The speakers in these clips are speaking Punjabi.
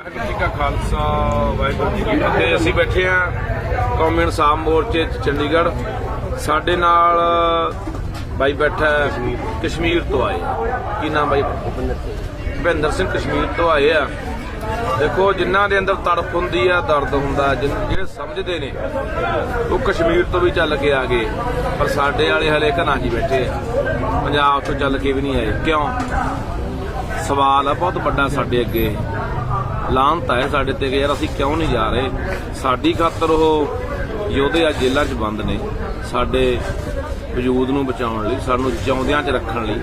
ਵਾਹਿਗੁਰੂ ਜੀ ਕਾ ਖਾਲਸਾ, ਵਾਹਿਗੁਰੂ ਜੀ ਕੀ ਫਤਿਹ। ਅਸੀਂ ਬੈਠੇ ਆ ਕੌਮੀ ਇਨਸਾਫ ਮੋਰਚੇ ਚੰਡੀਗੜ੍ਹ। ਸਾਡੇ ਨਾਲ ਬਾਈ ਬੈਠਾ ਕਸ਼ਮੀਰ ਤੋਂ ਆਏ। ਕੀ ਨਾਮ ਬਾਈ? ਭਿੰਦਰ ਸਿੰਘ ਕਸ਼ਮੀਰ ਤੋਂ ਆਏ ਆ। ਦੇਖੋ, ਜਿਨ੍ਹਾਂ ਦੇ ਅੰਦਰ ਤੜਫ ਹੁੰਦੀ ਆ, ਦਰਦ ਹੁੰਦਾ, ਜਿਨ- ਜਿਹੜੇ ਸਮਝਦੇ ਨੇ, ਉਹ ਕਸ਼ਮੀਰ ਤੋਂ ਵੀ ਚੱਲ ਕੇ ਆ ਗਏ। ਪਰ ਸਾਡੇ ਵਾਲੇ ਹਲੇ ਘਰਾਂ 'ਚ ਬੈਠੇ ਆ। ਪੰਜਾਬ ਤੋਂ ਚੱਲ ਕੇ ਵੀ ਨਹੀਂ ਆਏ। ਕਿਉਂ? ਸਵਾਲ ਆ, ਬਹੁਤ ਵੱਡਾ ਸਾਡੇ ਅੱਗੇ। ਲਾਂਤ ਹੈ ਸਾਡੇ ਤੇ ਕਿ ਯਾਰ ਅਸੀਂ ਕਿਉਂ ਨਹੀਂ ਜਾ ਰਹੇ? ਸਾਡੀ ਖਾਤਰ ਉਹ ਯੋਧੇ ਆ ਜੇਲ੍ਹਾਂ 'ਚ ਬੰਦ ਨੇ। ਸਾਡੇ ਵਜੂਦ ਨੂੰ ਬਚਾਉਣ ਲਈ, ਸਾਨੂੰ ਜਿਉਂਦਿਆਂ 'ਚ ਰੱਖਣ ਲਈ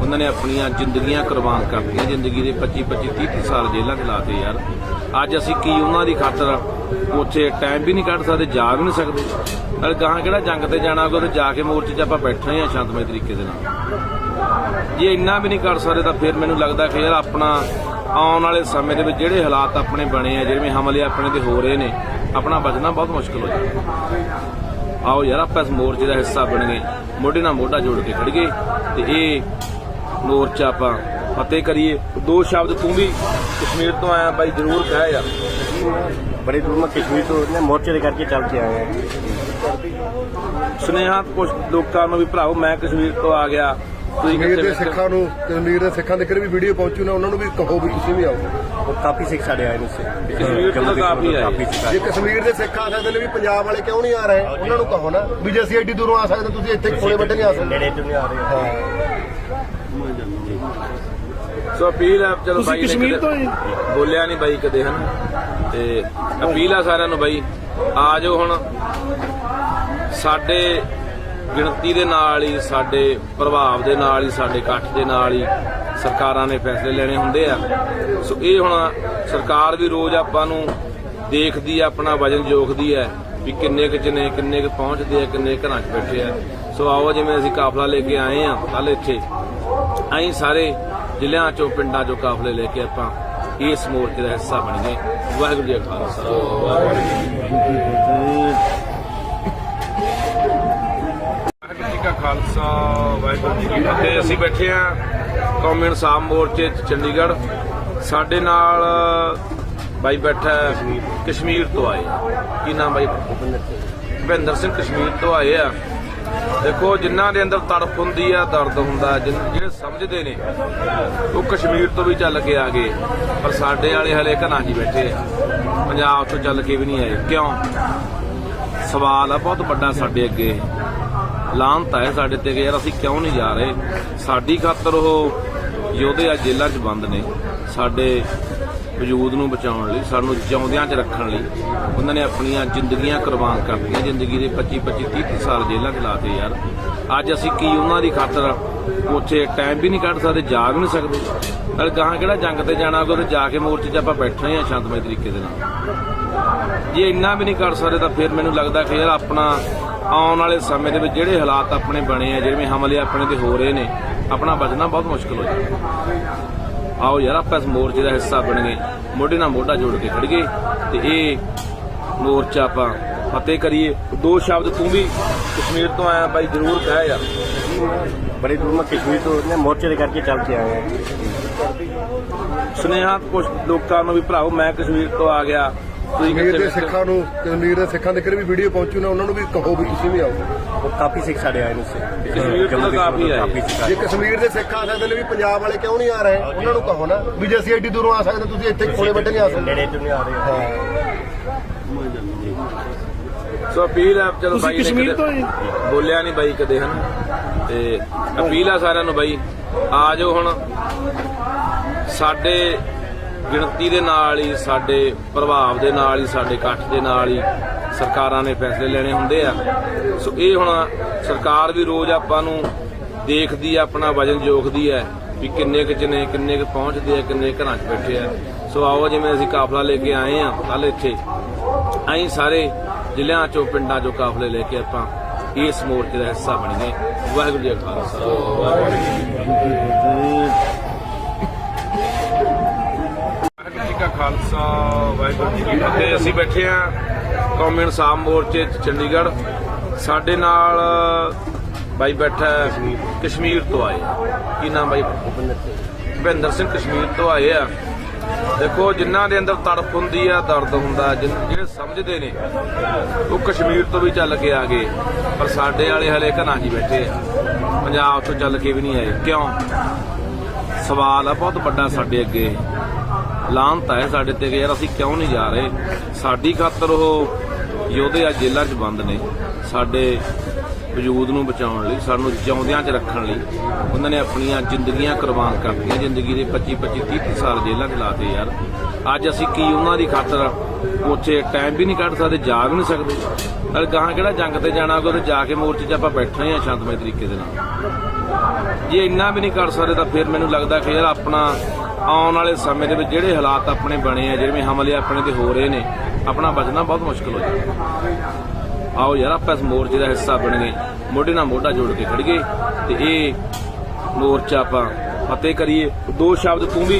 ਉਹਨਾਂ ਨੇ ਆਪਣੀਆਂ ਜ਼ਿੰਦਗੀਆਂ ਕੁਰਬਾਨ ਕਰਤੀਆਂ। ਜ਼ਿੰਦਗੀ ਦੇ 25 25 30 30 ਸਾਲ ਜੇਲ੍ਹਾਂ 'ਚ ਲਾਤੇ ਯਾਰ। ਅੱਜ ਅਸੀਂ ਕੀ ਉਹਨਾਂ ਦੀ ਖਾਤਰ ਉੱਥੇ ਟਾਈਮ ਵੀ ਨਹੀਂ ਕੱਢ ਸਕਦੇ, ਜਾ ਵੀ ਨਹੀਂ ਸਕਦੇ। ਨਾਲ ਗਾਹਾਂ ਕਿਹੜਾ ਜੰਗ ਤੇ ਜਾਣਾ ਕੋਈ ਜਾ ਕੇ ਮੋਰਚੇ 'ਚ ਆਪਾਂ ਬੈਠੇ ਹੀ ਆ ਸ਼ਾਂਤਮਈ ਤਰੀਕੇ ਦੇ ਨਾਲ। ਜੇ ਇੰਨਾ ਵੀ ਨਹੀਂ ਕਰ ਸਕਦੇ ਤਾਂ ਫਿਰ ਮੈਨੂੰ ਲੱਗਦਾ ਕਿ ਯਾਰ ਆਪਣਾ ਆਉਣ ਵਾਲੇ ਸਮੇਂ ਦੇ ਵਿੱਚ ਜਿਹੜੇ ਹਾਲਾਤ ਆਪਣੇ ਬਣੇ ਆ ਜਿਵੇਂ ਹਮਲੇ ਆਪਣੇ ਤੇ ਹੋ ਰਹੇ ਨੇ ਆਪਣਾ ਬਚਣਾ ਬਹੁਤ ਮੁਸ਼ਕਲ ਹੋ ਜਾਂਦਾ ਆਓ ਯਾਰ ਆਪਾਂ ਮੋਰਚੇ ਦਾ ਹਿੱਸਾ ਬਣ ਗਏ। ਮੋਢੇ ਨਾਲ ਮੋਢਾ ਜੋੜ ਕੇ ਖੜ ਤੇ ਇਹ ਮੋਰਚਾ ਆਪਾਂ ਫਤਿਹ ਕਰੀਏ। ਦੋ ਸ਼ਬਦ ਤੂੰ ਵੀ ਕਸ਼ਮੀਰ ਤੋਂ ਆਇਆ ਬਾਈ ਜ਼ਰੂਰ ਕਹਿ ਯਾਰ। ਬੜੀ ਦੂਰ ਮੈਂ ਕਸ਼ਮੀਰ ਤੋਂ ਨੇ ਮੋਰਚੇ ਦੇ ਕਰਕੇ ਚੱਲ ਕੇ ਆਏ ਸੁਨੇਹਾ ਕੁਝ ਲੋਕਾਂ ਨੂੰ ਵੀ ਭਰਾਓ ਮੈਂ ਕਸ਼ਮੀਰ ਤੋਂ ਆ ਗਿਆ। ਕਸ਼ਮੀਰ ਦੇ ਸਿੱਖਾਂ ਨੂੰ ਕਸ਼ਮੀਰ ਦੇ ਸਿੱਖਾਂ ਦੇ ਕਰ ਵੀ ਵੀਡੀਓ ਪਹੁੰਚੂ ਨਾ ਉਹਨਾਂ ਨੂੰ ਵੀ ਕਹੋ ਵੀ ਤੁਸੀਂ ਵੀ ਆਓ। ਔਰ ਕਾਫੀ ਸਿੱਖ ਸਾਡੇ ਆਏ ਨੇ ਸੇ ਕਸ਼ਮੀਰ ਤੋਂ ਦੇ ਸਿੱਖ ਆ ਸਕਦੇ ਨੇ ਵੀ ਪੰਜਾਬ ਵਾਲੇ ਕਿਉਂ ਨਹੀਂ ਆ ਰਹੇ? ਉਹਨਾਂ ਨੂੰ ਕਹੋ ਨਾ। ਵੀ ਜੇ ਅਸੀਂ ਐਡੀ ਦੂਰੋਂ ਆ ਸਕਦੇ ਤੁਸੀਂ ਇੱਥੇ ਕੋਲੇ ਬੈਠੇ ਨਹੀਂ ਆ ਸਕਦੇ। ਨੇੜੇ ਤੋਂ ਨਹੀਂ ਆ ਰਹੇ? ਸੋ ਅਪੀਲ ਆ ਚਲੋ ਬਾਈ ਕਸ਼ਮੀਰ ਤੋਂ ਬੋਲਿਆ ਨਹੀਂ ਬਾਈ ਕਦੇ ਹਨ? ਤੇ ਅਪੀਲ ਆ ਸਾਰਿਆਂ ਨੂੰ ਬਾਈ ਆ ਜਾਓ ਹੁਣ। ਸਾਡੇ ਗਿਣਤੀ ਦੇ ਨਾਲ ਹੀ, ਸਾਡੇ ਪ੍ਰਭਾਵ ਦੇ ਨਾਲ ਹੀ, ਸਾਡੇ ਇਕੱਠ ਦੇ ਨਾਲ ਹੀ ਸਰਕਾਰਾਂ ਨੇ ਫੈਸਲੇ ਲੈਣੇ ਹੁੰਦੇ ਆ। ਸੋ ਇਹ ਹੁਣ ਸਰਕਾਰ ਵੀ ਰੋਜ਼ ਆਪਾਂ ਨੂੰ ਦੇਖਦੀ ਆ, ਆਪਣਾ ਵਜਨ ਜੋਖਦੀ ਹੈ ਵੀ ਕਿੰਨੇ ਕੁ ਚ ਨੇ ਕਿੰਨੇ ਕੁ ਪਹੁੰਚਦੇ ਆ, ਕਿੰਨੇ ਘਰਾਂ 'ਚ ਬੈਠੇ ਆ। ਸੋ ਆਓ ਜਿਵੇਂ ਅਸੀਂ ਕਾਫਲਾ ਲੈ ਕੇ ਆਏ ਆ ਕੱਲ ਇੱਥੇ, ਅਸੀਂ ਸਾਰੇ ਜ਼ਿਲ੍ਹਿਆਂ ਚੋਂ, ਪਿੰਡਾਂ ਚੋਂ ਕਾਫਲੇ ਲੈ ਕੇ ਆਪਾਂ ਇਸ ਮੋਰਚੇ ਦਾ ਹਿੱਸਾ ਬਣ ਵਾਹਿਗੁਰੂ ਜੀ ਕਾ ਖਾਲਸਾ। ਵਾਹਿਗੁਰੂ ਜੀ ਕਾ ਖਾਲਸਾ, ਵਾਹਿਗੁਰੂ ਜੀ ਕੀ ਫਤਿਹ। ਅਸੀਂ ਬੈਠੇ ਆ ਕੌਮੀ ਇਨਸਾਫ ਮੋਰਚੇ 'ਚ ਚੰਡੀਗੜ੍ਹ। ਸਾਡੇ ਨਾਲ ਬਾਈ ਬੈਠਾ ਕਸ਼ਮੀਰ ਤੋਂ ਆਏ ਕੀ ਨਾਮ ਬਾਈ? ਭੁਪਿੰਦਰ ਸਿੰਘ। ਕਸ਼ਮੀਰ ਤੋਂ ਆਏ ਆ। ਦੇਖੋ, ਜਿਨ੍ਹਾਂ ਦੇ ਅੰਦਰ ਤੜਫ ਹੁੰਦੀ ਆ, ਦਰਦ ਹੁੰਦਾ, ਜਿਨ- ਜਿਹੜੇ ਸਮਝਦੇ ਨੇ, ਉਹ ਕਸ਼ਮੀਰ ਤੋਂ ਵੀ ਚੱਲ ਕੇ ਆ ਗਏ। ਪਰ ਸਾਡੇ ਵਾਲੇ ਹਲੇ ਘਰਾਂ 'ਚ ਬੈਠੇ ਆ। ਪੰਜਾਬ ਤੋਂ ਚੱਲ ਕੇ ਵੀ ਨਹੀਂ ਆਏ। ਕਿਉਂ? ਸਵਾਲ ਆ, ਬਹੁਤ ਵੱਡਾ ਸਾਡੇ ਅੱਗੇ। ਲਾਂਤ ਹੈ ਸਾਡੇ ਤੇ ਕਿ ਯਾਰ ਅਸੀਂ ਕਿਉਂ ਨਹੀਂ ਜਾ ਰਹੇ? ਸਾਡੀ ਖਾਤਰ ਉਹ ਯੋਧੇ ਆ ਜੇਲ੍ਹਾਂ 'ਚ ਬੰਦ ਨੇ ਸਾਡੇ ਵਜੂਦ ਨੂੰ ਬਚਾਉਣ ਲਈ, ਸਾਨੂੰ ਜਿਉਂਦਿਆਂ 'ਚ ਰੱਖਣ ਲਈ। ਉਹਨਾਂ ਨੇ ਆਪਣੀਆਂ ਜ਼ਿੰਦਗੀਆਂ ਕੁਰਬਾਨ ਕਰਤੀਆਂ, ਜ਼ਿੰਦਗੀ ਦੇ 25 25 30 30 ਸਾਲ ਜੇਲ੍ਹਾਂ 'ਚ ਲਾਤੇ ਯਾਰ। ਅੱਜ ਅਸੀਂ ਕੀ ਉਹਨਾਂ ਦੀ ਖਾਤਰ ਉੱਥੇ ਟਾਈਮ ਵੀ ਨਹੀਂ ਕੱਢ ਸਕਦੇ, ਜਾ ਵੀ ਨਹੀਂ ਸਕਦੇ। ਨਾਲ ਗਾਹਾਂ ਕਿਹੜਾ ਜੰਗ ਤੇ ਜਾਣਾ ਉਹਦੇ ਜਾ ਕੇ ਮੋਰਚੇ 'ਚ ਆਪਾਂ ਬੈਠੇ ਹੀ ਆ ਸ਼ਾਂਤਮਈ ਤਰੀਕੇ ਦੇ ਨਾਲ। ਜੇ ਇੰਨਾ ਵੀ ਨਹੀਂ ਕਰ ਸਕਦੇ ਤਾਂ ਫਿਰ ਮੈਨੂੰ ਲੱਗਦਾ ਕਿ ਯਾਰ ਆਪਣਾ ਆਉਣ ਵਾਲੇ ਸਮੇਂ ਦੇ ਵਿੱਚ ਜਿਹੜੇ ਹਾਲਾਤ ਆਪਣੇ ਬਣੇ ਆ ਜਿਹੜੇ ਹਮਲੇ ਆਪਣੇ ਤੇ ਹੋ ਰਹੇ ਨੇ ਆਪਣਾ ਬਚਣਾ ਬਹੁਤ ਮੁਸ਼ਕਲ ਹੋ ਜਾਣਾ। ਆਓ ਯਾਰ ਆਪਾਂ ਇਸ ਮੋਰਚੇ ਦਾ ਹਿੱਸਾ ਬਣੀਏ। ਮੋਢੇ ਨਾਲ ਮੋਢਾ ਜੋੜ ਕੇ ਖੜੀਏ ਤੇ ਇਹ ਮੋਰਚਾ ਆਪਾਂ ਫਤਿਹ ਕਰੀਏ। ਦੋ ਸ਼ਬਦ ਤੂੰ ਵੀ ਕਸ਼ਮੀਰ ਤੋਂ ਆਇਆ ਬਾਈ ਜ਼ਰੂਰ ਕਹਿ ਯਾਰ। ਬੜੀ ਦੂਰ ਮੈਂ ਕਸ਼ਮੀਰ ਤੋਂ ਨੇ ਮੋਰਚੇ ਦੇ ਕਰਕੇ ਚੱਲ ਕੇ ਆਇਆ। ਸੁਨੇਹਾ ਕੁਝ ਲੋਕਾਂ ਨੂੰ ਵੀ ਭਰਾਓ ਮੈਂ ਕਸ਼ਮੀਰ ਤੋਂ ਆ ਗਿਆ। ਕਸ਼ਮੀਰ ਦੇ ਸਿੱਖਾਂ ਨੂੰ ਕਸ਼ਮੀਰ ਦੇ ਸਿੱਖਾਂ ਦੇ ਕਿਹੜੇ ਵੀ ਵੀਡੀਓ ਪਹੁੰਚੂ ਨਾ ਉਹਨਾਂ ਨੂੰ ਵੀ ਕਹੋ ਵੀ ਤੁਸੀਂ ਵੀ ਆਓ। ਕਾਫੀ ਸਿੱਖ ਸਾਡੇ ਆਏ ਨੇ ਸੇ ਜੇ ਕਸ਼ਮੀਰ ਦੇ ਸਿੱਖ ਆ ਸਕਦੇ ਨੇ ਵੀ ਪੰਜਾਬ ਵਾਲੇ ਕਿਉਂ ਨਹੀਂ ਆ ਰਹੇ ਉਹਨਾਂ ਨੂੰ ਕਹੋ ਨਾ। ਵੀ ਜੇ ਅਸੀਂ ਐਡੀ ਦੂਰੋਂ ਆ ਸਕਦੇ ਤੁਸੀਂ ਇੱਥੇ ਕੋਲੇ ਵੱਢ ਕੇ ਆ ਸਕਦੇ। ਨੇੜੇ ਤੋਂ ਆ ਰਹੇ? ਹਾਂ। ਸੋ ਅਪੀਲ ਆਪ ਚਲੋ ਬਾਈ ਨੇ ਕਸ਼ਮੀਰ ਤੋਂ ਬੋਲਿਆ ਨਹੀਂ ਬਾਈ ਕਦੇ ਹਨ? ਤੇ ਅਪੀਲ ਆ ਸਾਰਿਆਂ ਨੂੰ ਬਾਈ ਆ ਜਾਓ ਹੁਣ। ਸਾਡੇ ਗਿਣਤੀ ਦੇ ਨਾਲ ਹੀ, ਸਾਡੇ ਪ੍ਰਭਾਵ ਦੇ ਨਾਲ ਹੀ, ਸਾਡੇ ਇਕੱਠ ਦੇ ਨਾਲ ਹੀ ਸਰਕਾਰਾਂ ਨੇ ਫੈਸਲੇ ਲੈਣੇ ਹੁੰਦੇ ਆ। ਸੋ ਇਹ ਹੁਣ ਸਰਕਾਰ ਵੀ ਰੋਜ਼ ਆਪਾਂ ਨੂੰ ਦੇਖਦੀ ਆ, ਆਪਣਾ ਵਜਨ ਜੋਖਦੀ ਹੈ ਵੀ ਕਿੰਨੇ ਕੁ ਚ ਨੇ ਕਿੰਨੇ ਕੁ ਪਹੁੰਚਦੇ ਆ, ਕਿੰਨੇ ਘਰਾਂ 'ਚ ਬੈਠੇ ਆ। ਸੋ ਆਓ ਜਿਵੇਂ ਅਸੀਂ ਕਾਫਲਾ ਲੈ ਕੇ ਆਏ ਆ ਕੱਲ ਇੱਥੇ, ਅਸੀਂ ਸਾਰੇ ਜ਼ਿਲ੍ਹਿਆਂ ਚੋਂ, ਪਿੰਡਾਂ ਚੋਂ ਕਾਫਲੇ ਲੈ ਕੇ ਆਪਾਂ ਇਸ ਮੋਰਚੇ ਦਾ ਹਿੱਸਾ ਬਣ ਵਾਹਿਗੁਰੂ ਜੀ ਕਾ ਖਾਲਸਾ। ਵਾਹਿਗੁਰੂ ਜੀ ਖਾਲਸਾ ਵਾਹਿਗੁਰੂ ਜੀ ਕੀ ਫਤਿਹ। ਅਸੀਂ ਬੈਠੇ ਆ ਕੌਮੀ ਇਨਸਾਫ ਮੋਰਚੇ 'ਚ ਚੰਡੀਗੜ੍ਹ। ਸਾਡੇ ਨਾਲ ਬਾਈ ਬੈਠਾ ਕਸ਼ਮੀਰ ਤੋਂ ਆਏ ਕੀ ਨਾਮ ਬਾਈ? ਭਿੰਦਰ ਸਿੰਘ। ਕਸ਼ਮੀਰ ਤੋਂ ਆਏ ਆ। ਦੇਖੋ ਜਿਨ੍ਹਾਂ ਦੇ ਅੰਦਰ ਤੜਪ ਹੁੰਦੀ ਆ ਦਰਦ ਹੁੰਦਾ ਜਿਹੜੇ ਸਮਝਦੇ ਨੇ ਉਹ ਕਸ਼ਮੀਰ ਤੋਂ ਵੀ ਚੱਲ ਕੇ ਆ ਗਏ। ਪਰ ਸਾਡੇ ਵਾਲੇ ਹਲੇ ਘਰਾਂ 'ਚ ਬੈਠੇ ਆ। ਪੰਜਾਬ ਤੋਂ ਚੱਲ ਕੇ ਵੀ ਨਹੀਂ ਆਏ। ਕਿਉਂ? ਸਵਾਲ ਆ ਬਹੁਤ ਵੱਡਾ ਸਾਡੇ ਅੱਗੇ। ਲਾਂਤ ਹੈ ਸਾਡੇ ਤੇ ਕਿ ਯਾਰ ਅਸੀਂ ਕਿਉਂ ਨਹੀਂ ਜਾ ਰਹੇ? ਸਾਡੀ ਖਾਤਰ ਉਹ ਯੋਧੇ ਆ ਜੇਲ੍ਹਾਂ 'ਚ ਬੰਦ ਨੇ ਸਾਡੇ ਵਜੂਦ ਨੂੰ ਬਚਾਉਣ ਲਈ, ਸਾਨੂੰ ਜਿਉਂਦਿਆਂ 'ਚ ਰੱਖਣ ਲਈ। ਉਹਨਾਂ ਨੇ ਆਪਣੀਆਂ ਜ਼ਿੰਦਗੀਆਂ ਕੁਰਬਾਨ ਕਰਤੀਆਂ, ਜ਼ਿੰਦਗੀ ਦੇ 25 25 30 30 ਸਾਲ ਜੇਲ੍ਹਾਂ 'ਚ ਲਾਤੇ ਯਾਰ। ਅੱਜ ਅਸੀਂ ਕੀ ਉਹਨਾਂ ਦੀ ਖਾਤਰ ਉੱਥੇ ਟਾਈਮ ਵੀ ਨਹੀਂ ਕੱਢ ਸਕਦੇ, ਜਾ ਵੀ ਨਹੀਂ ਸਕਦੇ। ਨਾਲ ਗਾਹਾਂ ਕਿਹੜਾ ਜੰਗ ਤੇ ਜਾਣਾ ਉਹਦੇ ਜਾ ਕੇ ਮੋਰਚੇ 'ਚ ਆਪਾਂ ਬੈਠੇ ਆ ਸ਼ਾਂਤਮਈ ਤਰੀਕੇ ਦੇ ਨਾਲ। ਜੇ ਇੰਨਾ ਵੀ ਨਹੀਂ ਕਰ ਸਕਦੇ ਤਾਂ ਫਿਰ ਮੈਨੂੰ ਲੱਗਦਾ ਕਿ ਯਾਰ ਆਪਣਾ ਆਉਣ ਵਾਲੇ ਸਮੇਂ ਦੇ ਵਿੱਚ ਜਿਹੜੇ ਹਾਲਾਤ ਆਪਣੇ ਬਣੇ ਆ ਜਿਵੇਂ ਹਮਲੇ ਆਪਣੇ ਤੇ ਹੋ ਰਹੇ ਨੇ ਆਪਣਾ ਬਚਣਾ ਬਹੁਤ ਮੁਸ਼ਕਲ ਹੋ ਜਾਣਾ। ਆਓ ਯਾਰ ਆਪਾਂ ਮੋਰਚੇ ਦਾ ਹਿੱਸਾ ਬਣ ਗਏ। ਮੋਢੇ ਨਾਲ ਮੋਢਾ ਜੋੜ ਕੇ ਖੜ ਗਏ ਤੇ ਇਹ ਮੋਰਚਾ ਆਪਾਂ ਫਤਿਹ ਕਰੀਏ। ਦੋ ਸ਼ਬਦ ਤੂੰ ਵੀ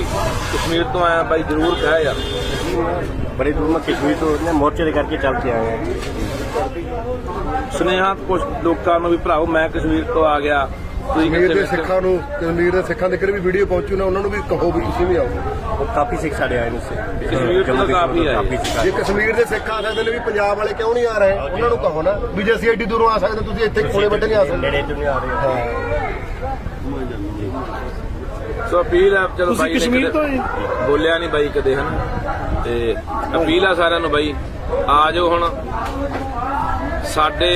ਕਸ਼ਮੀਰ ਤੋਂ ਆਇਆ ਬਾਈ ਜ਼ਰੂਰ ਕਹਿ ਯਾਰ। ਬੜੀ ਦੂਰ ਮੈਂ ਕਸ਼ਮੀਰ ਤੋਂ ਨੇ ਮੋਰਚੇ ਦੇ ਕਰਕੇ ਚੱਲ ਕੇ ਆਇਆ। ਸੁਨੇਹਾ ਕੁਝ ਲੋਕਾਂ ਨੂੰ ਵੀ ਭਰਾਓ ਮੈਂ ਕਸ਼ਮੀਰ ਤੋਂ ਆ ਗਿਆ। ਕਸ਼ਮੀਰ ਦੇ ਸਿੱਖਾਂ ਨੂੰ ਕਸ਼ਮੀਰ ਦੇ ਸਿੱਖਾਂ ਦੇ ਕਿਹੜੇ ਵੀ ਵੀਡੀਓ ਪਹੁੰਚੂ ਨਾ ਉਹਨਾਂ ਨੂੰ ਵੀ ਕਹੋ ਵੀ ਤੁਸੀਂ ਵੀ ਆਓ। ਕਾਫੀ ਸਿੱਖ ਸਾਡੇ ਆਏ ਨੇ ਕਸ਼ਮੀਰ ਦੇ ਸਿੱਖ ਆ ਸਕਦੇ ਨੇ ਵੀ ਪੰਜਾਬ ਵਾਲੇ ਕਿਉਂ ਨਹੀਂ ਆ ਰਹੇ? ਉਹਨਾਂ ਨੂੰ ਕਹੋ ਨਾ ਵੀ ਜੇ ਅਸੀਂ ਐਡੀ ਦੂਰੋਂ ਆ ਸਕਦੇ ਤੁਸੀਂ ਇੱਥੇ ਕੋਲੇ ਬੈਠੇ ਨਹੀਂ ਆ ਸਕਦੇ। ਨੇੜੇ ਤੋਂ ਆ ਰਹੇ। ਹਾਂ। ਸੋ ਅਪੀਲ ਆ ਚਲੋ ਬਾਈ ਕਸ਼ਮੀਰ ਤੋਂ ਬੋਲਿਆ ਨਹੀਂ ਬਾਈ ਕਦੇ ਹਨ? ਤੇ ਅਪੀਲ ਆ ਸਾਰਿਆਂ ਨੂੰ ਬਾਈ ਆ ਜਾਓ ਹੁਣ। ਸਾਡੇ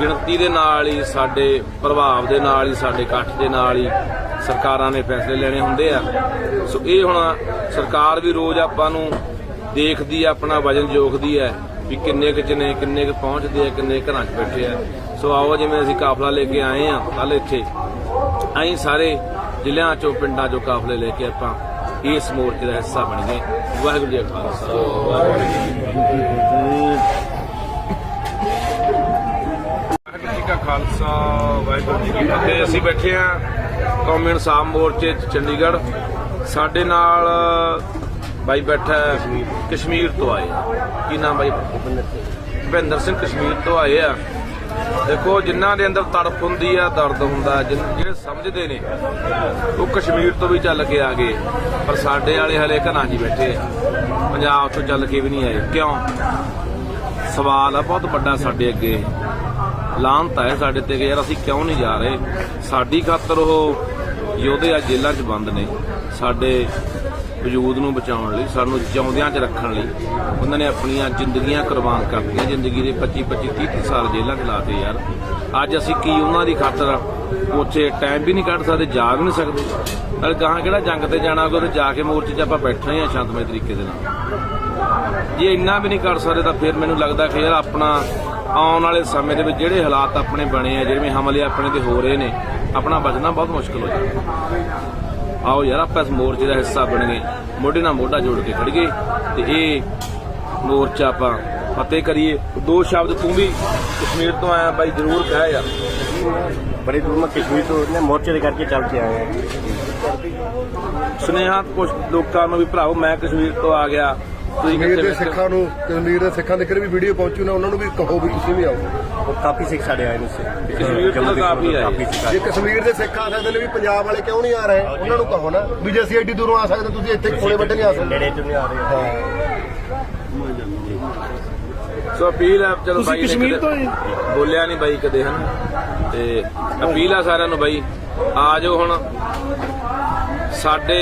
ਗਿਣਤੀ ਦੇ ਨਾਲ ਹੀ ਸਾਡੇ ਪ੍ਰਭਾਵ ਦੇ ਨਾਲ ਹੀ ਸਾਡੇ ਇਕੱਠ ਦੇ ਨਾਲ ਹੀ ਸਰਕਾਰਾਂ ਨੇ ਫੈਸਲੇ ਲੈਣੇ ਹੁੰਦੇ ਆ। ਸੋ ਇਹ ਹੁਣ ਸਰਕਾਰ ਵੀ ਰੋਜ਼ ਆਪਾਂ ਨੂੰ ਦੇਖਦੀ ਆ, ਆਪਣਾ ਵਜਨ ਜੋਖਦੀ ਹੈ ਵੀ ਕਿੰਨੇ ਕੁ ਚ ਨੇ, ਕਿੰਨੇ ਕੁ ਪਹੁੰਚਦੇ ਆ, ਕਿੰਨੇ ਘਰਾਂ 'ਚ ਬੈਠੇ ਆ। ਸੋ ਆਓ ਜਿਵੇਂ ਅਸੀਂ ਕਾਫਲਾ ਲੈ ਕੇ ਆਏ ਆ ਕੱਲ ਇੱਥੇ, ਅਸੀਂ ਸਾਰੇ ਜ਼ਿਲ੍ਹਿਆਂ ਚੋਂ, ਪਿੰਡਾਂ ਚੋਂ ਕਾਫਲੇ ਲੈ ਕੇ ਆਪਾਂ ਇਸ ਮੋਰਚੇ ਦਾ ਹਿੱਸਾ ਬਣ ਗਏ। ਵਾਹਿਗੁਰੂ ਜੀ ਕਾ ਖਾਲਸਾ। ਵਾਹਿਗੁਰੂ ਜੀ ਖਾਲਸਾ, ਵਾਹਿਗੁਰੂ ਜੀ ਕੀ ਫਤਿਹ। ਅਸੀਂ ਬੈਠੇ ਆ ਕੌਮੀ ਇਨਸਾਫ ਮੋਰਚੇ 'ਚ ਚੰਡੀਗੜ੍ਹ। ਸਾਡੇ ਨਾਲ ਬਾਈ ਬੈਠਾ ਕਸ਼ਮੀਰ ਤੋਂ ਆਏ ਕੀ ਨਾਮ ਬਾਈ? ਭੁਪਿੰਦਰ ਸਿੰਘ ਕਸ਼ਮੀਰ ਤੋਂ ਆਏ ਆ। ਦੇਖੋ, ਜਿਨ੍ਹਾਂ ਦੇ ਅੰਦਰ ਤੜਪ ਹੁੰਦੀ ਆ, ਦਰਦ ਹੁੰਦਾ, ਜਿਨ- ਜਿਹੜੇ ਸਮਝਦੇ ਨੇ, ਉਹ ਕਸ਼ਮੀਰ ਤੋਂ ਵੀ ਚੱਲ ਕੇ ਆ ਗਏ। ਪਰ ਸਾਡੇ ਵਾਲੇ ਹਲੇ ਘਰਾਂ 'ਚ ਹੀ ਬੈਠੇ ਆ। ਪੰਜਾਬ ਤੋਂ ਚੱਲ ਕੇ ਵੀ ਨਹੀਂ ਆਏ। ਕਿਉਂ? ਸਵਾਲ ਆ, ਬਹੁਤ ਵੱਡਾ ਸਾਡੇ ਅੱਗੇ। ਲਾਂਤ ਹੈ ਸਾਡੇ ਤੇ ਕਿ ਯਾਰ ਅਸੀਂ ਕਿਉਂ ਨਹੀਂ ਜਾ ਰਹੇ? ਸਾਡੀ ਖਾਤਰ ਉਹ ਯੋਧੇ ਆ ਜੇਲ੍ਹਾਂ 'ਚ ਬੰਦ ਨੇ ਸਾਡੇ ਵਜੂਦ ਨੂੰ ਬਚਾਉਣ ਲਈ, ਸਾਨੂੰ ਜਿਉਂਦਿਆਂ 'ਚ ਰੱਖਣ ਲਈ। ਉਹਨਾਂ ਨੇ ਆਪਣੀਆਂ ਜ਼ਿੰਦਗੀਆਂ ਕੁਰਬਾਨ ਕਰਤੀਆਂ, ਜ਼ਿੰਦਗੀ ਦੇ 25 25 30 30 ਸਾਲ ਜੇਲ੍ਹਾਂ 'ਚ ਲਾਤੇ ਯਾਰ। ਅੱਜ ਅਸੀਂ ਕੀ ਉਹਨਾਂ ਦੀ ਖਾਤਰ ਉੱਥੇ ਟਾਈਮ ਵੀ ਨਹੀਂ ਕੱਢ ਸਕਦੇ, ਜਾ ਵੀ ਨਹੀਂ ਸਕਦੇ। ਨਾਲ ਗਾਹਾਂ ਕਿਹੜਾ ਜੰਗ ਤੇ ਜਾਣਾ ਕੋਈ ਜਾ ਕੇ ਮੋਰਚੇ 'ਚ ਆਪਾਂ ਬੈਠੇ ਆ ਸ਼ਾਂਤਮਈ ਤਰੀਕੇ ਦੇ ਨਾਲ। ਜੇ ਇੰਨਾ ਵੀ ਨਹੀਂ ਕਰ ਸਕਦੇ ਤਾਂ ਫਿਰ ਮੈਨੂੰ ਲੱਗਦਾ ਕਿ ਯਾਰ ਆਪਣਾ ਆਉਣ ਵਾਲੇ ਸਮੇਂ ਦੇ ਵਿੱਚ ਜਿਹੜੇ ਹਾਲਾਤ ਆਪਣੇ ਬਣੇ ਆ ਜਿਵੇਂ ਹਮਲੇ ਆਪਣੇ ਤੇ ਹੋ ਰਹੇ ਨੇ ਆਪਣਾ ਬਚਣਾ ਬਹੁਤ ਮੁਸ਼ਕਲ ਹੋ ਜਾਏਗਾ ਆਓ ਯਾਰ ਆਪਾਂ ਇਸ ਮੋਰਚੇ ਦਾ ਹਿੱਸਾ ਬਣ ਗਏ। ਮੋਢੇ ਨਾਲ ਮੋਢਾ ਜੋੜ ਕੇ ਖੜ ਗਏ ਤੇ ਇਹ ਮੋਰਚਾ ਆਪਾਂ ਫਤਿਹ ਕਰੀਏ। ਦੋ ਸ਼ਬਦ ਤੂੰ ਵੀ ਕਸ਼ਮੀਰ ਤੋਂ ਆਇਆ ਬਾਈ ਜ਼ਰੂਰ ਕਹਿ ਯਾਰ। ਬੜੀ ਦੂਰ ਮੈਂ ਕਸ਼ਮੀਰ ਤੋਂ ਨੇ ਮੋਰਚੇ ਦੇ ਕਰਕੇ ਚੱਲ ਕੇ हैं ਸੁਨੇਹਾ ਕੁਝ ਲੋਕਾਂ ਨੂੰ ਵੀ ਭਰਾਓ ਮੈਂ ਕਸ਼ਮੀਰ ਤੋਂ ਆ ਗਿਆ। ਕਸ਼ਮੀਰ ਦੇ ਸਿੱਖਾਂ ਨੂੰ ਕਸ਼ਮੀਰ ਦੇ ਸਿੱਖਾਂ ਦੇ ਕਿਹੜੇ ਵੀ ਵੀਡੀਓ ਪਹੁੰਚੂ ਨਾ ਉਹਨਾਂ ਨੂੰ ਵੀ ਕਹੋ ਵੀ ਤੁਸੀਂ ਵੀ ਆਓ। ਕਾਫੀ ਸਿੱਖ ਸਾਡੇ ਆਏ ਨੇ ਸੇ ਜੇ ਕਸ਼ਮੀਰ ਦੇ ਸਿੱਖ ਆ ਸਕਦੇ ਨੇ ਵੀ ਪੰਜਾਬ ਵਾਲੇ ਕਿਉਂ ਨਹੀਂ ਆ ਰਹੇ ਉਹਨਾਂ ਨੂੰ ਕਹੋ ਨਾ। ਵੀ ਜੇ ਅਸੀਂ ਐਡੀ ਦੂਰੋਂ ਆ ਸਕਦੇ ਤੁਸੀਂ ਇੱਥੇ ਕੋਲੇ ਬੈਠੇ ਨਹੀਂ ਆ ਸਕਦੇ। ਨੇੜੇ ਤੋਂ ਆ ਰਹੇ? ਸੋ ਅਪੀਲ ਆ ਚਲੋ ਬਾਈ ਕਸ਼ਮੀਰ ਤੋਂ ਬੋਲਿਆ ਨਹੀਂ ਬਾਈ ਕਦੇ ਹਨ? ਤੇ ਅਪੀਲ ਆ ਸਾਰਿਆਂ ਨੂੰ ਬਾਈ ਆਜੋ ਹੁਣ। ਸਾਡੇ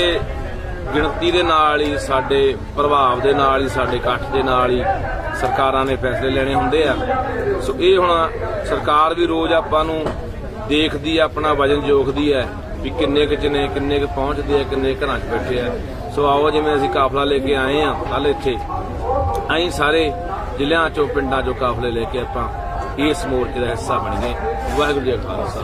ਗਿਣਤੀ ਦੇ ਨਾਲ ਹੀ, ਸਾਡੇ ਪ੍ਰਭਾਵ ਦੇ ਨਾਲ ਹੀ, ਸਾਡੇ ਇਕੱਠ ਦੇ ਨਾਲ ਹੀ ਸਰਕਾਰਾਂ ਨੇ ਫੈਸਲੇ ਲੈਣੇ ਹੁੰਦੇ ਆ। ਸੋ ਇਹ ਹੁਣ ਸਰਕਾਰ ਵੀ ਰੋਜ਼ ਆਪਾਂ ਨੂੰ ਦੇਖਦੀ ਆ, ਆਪਣਾ ਵਜਨ ਜੋਖਦੀ ਹੈ ਵੀ ਕਿੰਨੇ ਕੁ ਚ ਨੇ ਕਿੰਨੇ ਕੁ ਪਹੁੰਚਦੇ ਆ, ਕਿੰਨੇ ਘਰਾਂ 'ਚ ਬੈਠੇ ਆ। ਸੋ ਆਓ ਜਿਵੇਂ ਅਸੀਂ ਕਾਫਲਾ ਲੈ ਕੇ ਆਏ ਆ ਕੱਲ ਇੱਥੇ। ਅਸੀਂ ਸਾਰੇ ਜ਼ਿਲ੍ਹਿਆਂ ਚੋਂ, ਪਿੰਡਾਂ ਚੋਂ ਕਾਫਲੇ ਲੈ ਕੇ ਆਪਾਂ ਇਸ ਮੋਰਚੇ ਦਾ ਹਿੱਸਾ ਬਣ ਗਏ। ਵਾਹਿਗੁਰੂ ਜੀ ਕਾ ਖਾਲਸਾ।